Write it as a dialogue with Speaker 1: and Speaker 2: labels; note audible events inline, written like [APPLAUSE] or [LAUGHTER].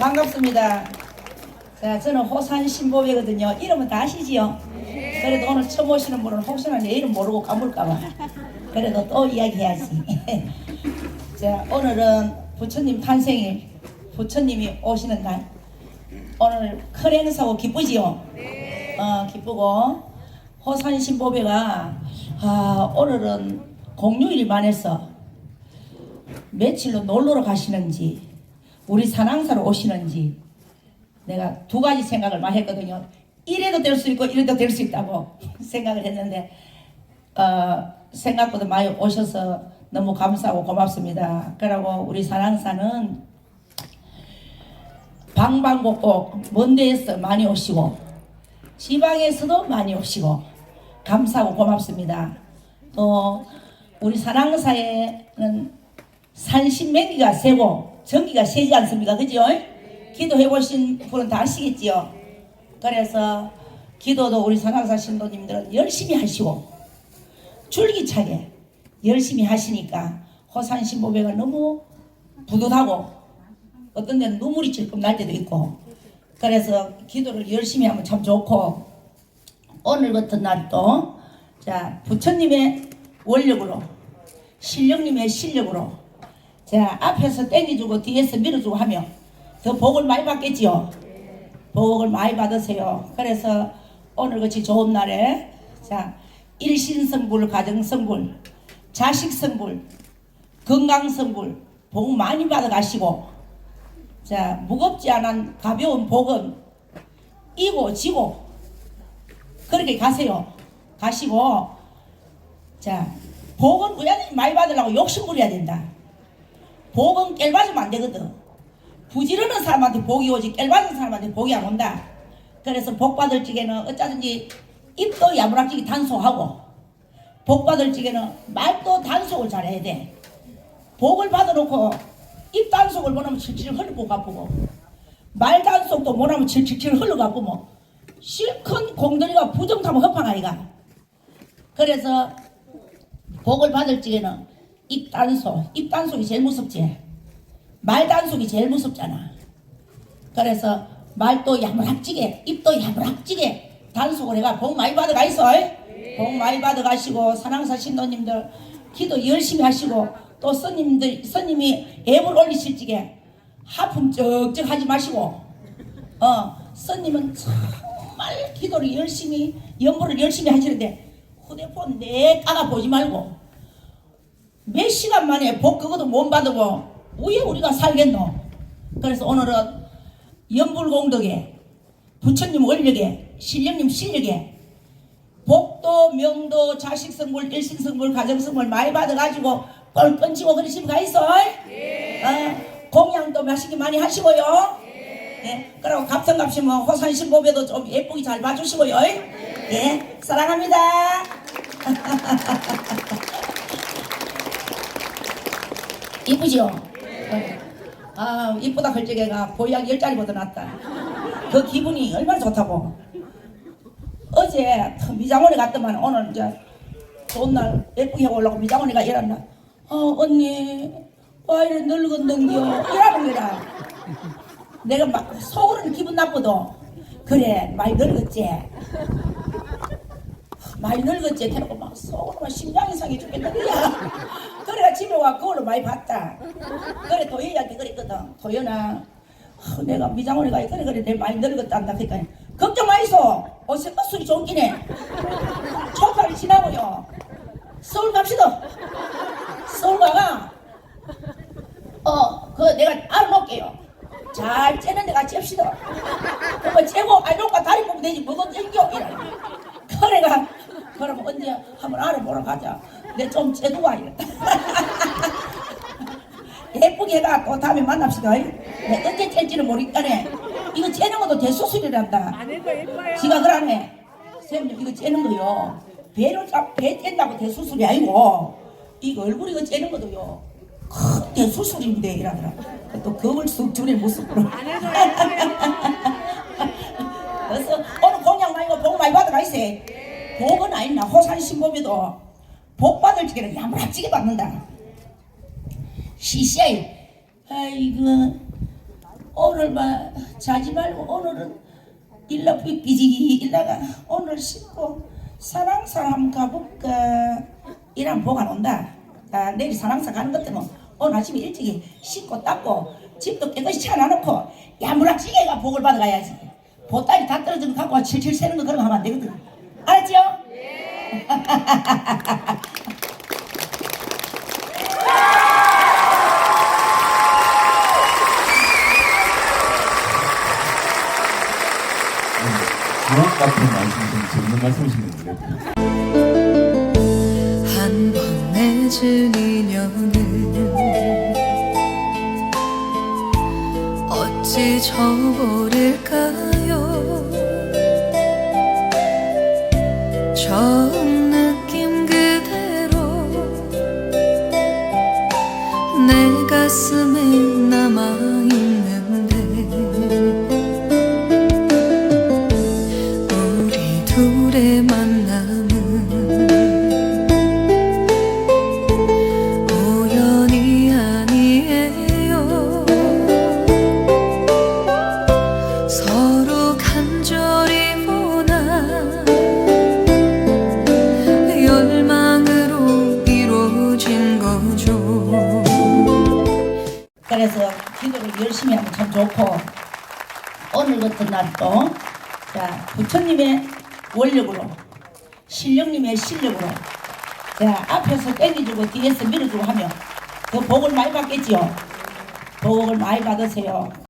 Speaker 1: 반갑습니다. 자, 저는 호산 신보배거든요. 이름은 다 아시지요? 그래도 오늘 처음 오시는 분은 혹시나 내 이름 모르고 까물까봐. 그래도 또 이야기해야지. [LAUGHS] 자, 오늘은 부처님 탄생일, 부처님이 오시는 날. 오늘 큰 행사고 기쁘지요? 어, 기쁘고. 호산 신보배가, 아, 오늘은 공휴일 만 해서 며칠로 놀러를 가시는지, 우리 산항사로 오시는지, 내가 두 가지 생각을 많이 했거든요. 이래도 될 수 있고 이래도 될 수 있다고 [LAUGHS] 생각을 했는데 어, 생각보다 많이 오셔서 너무 감사하고 고맙습니다. 그리고 우리 사랑사는 방방곡곡 먼 데에서 많이 오시고 지방에서도 많이 오시고 감사하고 고맙습니다. 또 우리 사랑사에는 산신맹기가 세고 전기가 세지 않습니까? 그죠? 기도해 보신 분은 다 아시겠지요. 그래서 기도도 우리 산악사 신도님들은 열심히 하시고 줄기차게 열심히 하시니까 호산 신보배가 너무 뿌듯하고 어떤 데는 눈물이 질끔 날 때도 있고 그래서 기도를 열심히 하면 참 좋고 오늘 같은 날도 자 부처님의 원력으로 신령님의 실력으로 자 앞에서 땡겨주고 뒤에서 밀어주고 하며 더 복을 많이 받겠지요. 복을 많이 받으세요. 그래서 오늘 같이 좋은 날에 자 일신성불, 가정성불, 자식성불, 건강성불 복 많이 받아가시고 자 무겁지 않은 가벼운 복은 이고 지고 그렇게 가세요. 가시고 자 복은 우야들이 많이 받으려고 욕심 부려야 된다. 복은 깰맞으면 안 되거든. 부지런한 사람한테 복이 오지 깰받은 사람한테 복이 안 온다. 그래서 복 받을 적에는 어쩌든지 입도 야무락지게 단속하고 복 받을 적에는 말도 단속을 잘해야 돼. 복을 받아놓고 입 단속을 못하면 칠칠 흘리고 가쁘고 말 단속도 못하면 칠칠 흘러 가쁘면 실컷 공들이가 부정타면 허팡 아이가. 그래서 복을 받을 적에는 입 단속, 입 단속이 제일 무섭지. 말 단속이 제일 무섭잖아. 그래서 말도 야무락지게 입도 야무락지게 단속을 해가 복 많이 받아가 있어. 복 많이 받아가시고 사랑사 신도님들 기도 열심히 하시고 또 스님들 스님이 앱을 올리실 적에 하품 쩍쩍 하지 마시고 어 스님은 정말 기도를 열심히 연보를 열심히 하시는데 휴대폰 내 까가 보지 말고 몇 시간 만에 복 그것도 못 받고 왜 우리가 살겠노? 그래서 오늘은 연불공덕에 부처님 원력에 신령님 실력에 복도 명도 자식성불 일신성불 가정성불 많이 받아가지고 뻘건치고 그러시면 가 있어 어, 공양도 맛있게 많이 하시고요. 예, 그리고 갑성갑시면 호산신보배도 좀 예쁘게 잘 봐주시고요. 예, 사랑합니다 [LAUGHS] 이쁘죠? 아 이쁘다 할 적에가 보약 열 자리보다 낫다. 그 기분이 얼마나 좋다고. 어제 미장원에 갔더만 오늘 이제 좋은 날 예쁘게 하고 올라고 미장원이가 이랬나. 어 언니 와 이래 늙었는겨 이러는 거라. 내가 막 속으로는 기분 나쁘도 그래 많이 늙었지. 많이 늙었지 해놓고 막 속으로 막 심장 이 상해 죽겠다 그야 그래가 집에 와 그걸로 많이 봤다. 그래 도연이한테 그랬거든. 도연아 어, 내가 미장원에 가야 그래 그래 내 많이 늙었다 한다 그러니까 걱정 마이소. 어서 헛소리 좋은 기네 초파리 지나고요 서울 갑시다. 서울 가가. 어 그 내가 알아놓을게요. 잘 째는 데가 잽시다. 그거 째고 알놓고 다리 보면 되지 뭐가 땡겨? 이래. 그래가 그럼 언제 한번 알아보러 가자. 내좀 재두고 와야겠다. [LAUGHS] 예쁘게 해가 또 다음에 만납시다. 내 언제 찰지는 모르겠다네. 이거 재는 것도 대수술이란다.
Speaker 2: 안 해도 예뻐요.
Speaker 1: 지가 그러네. 선생님 이거 째는 거요. 배를 쫙, 배 뗀다고 대수술이 아니고 이거 얼굴 이거 째는 것도요. 큰 대수술인데 이러더라. 또 겁을 쑥 주네 모습으로.
Speaker 2: 안 해도.
Speaker 1: 그래서 오늘 공양 말고 복 많이 받아가 있어. 복은 아니나 호산 신범에도 복 받을 적에는 야무락지게 받는다. 시시하이 아이고 오늘 막 자지 말고 오늘은 일라 삐삐지기 일라가 오늘 씻고 사랑사 한번 가볼까 이런 보관 온다. 아, 내일 사랑사 가는 것 때문에 오늘 아침에 일찍이 씻고 닦고 집도 깨끗이 차려놓고 야무락지게가 복을 받아가야지. 보따리 다 떨어진 거 갖고 칠칠 새는 거 그런 거 하면 안 되거든. 알았지요?
Speaker 2: 주 [LAUGHS] 옥 같은 말씀 좀 재밌는 말씀이시는데
Speaker 3: 한번 맺은 인연을 어찌 저버릴까요? 처음 느낌 그대로 내 가슴에
Speaker 1: 그래서 기도를 열심히 하면 참 좋고 오늘 같은 자 부처님의 원력으로 신령님의 실력으로 자 앞에서 땡겨주고 뒤에서 밀어주고 하면 더 복을 많이 받겠지요? 복을 많이 받으세요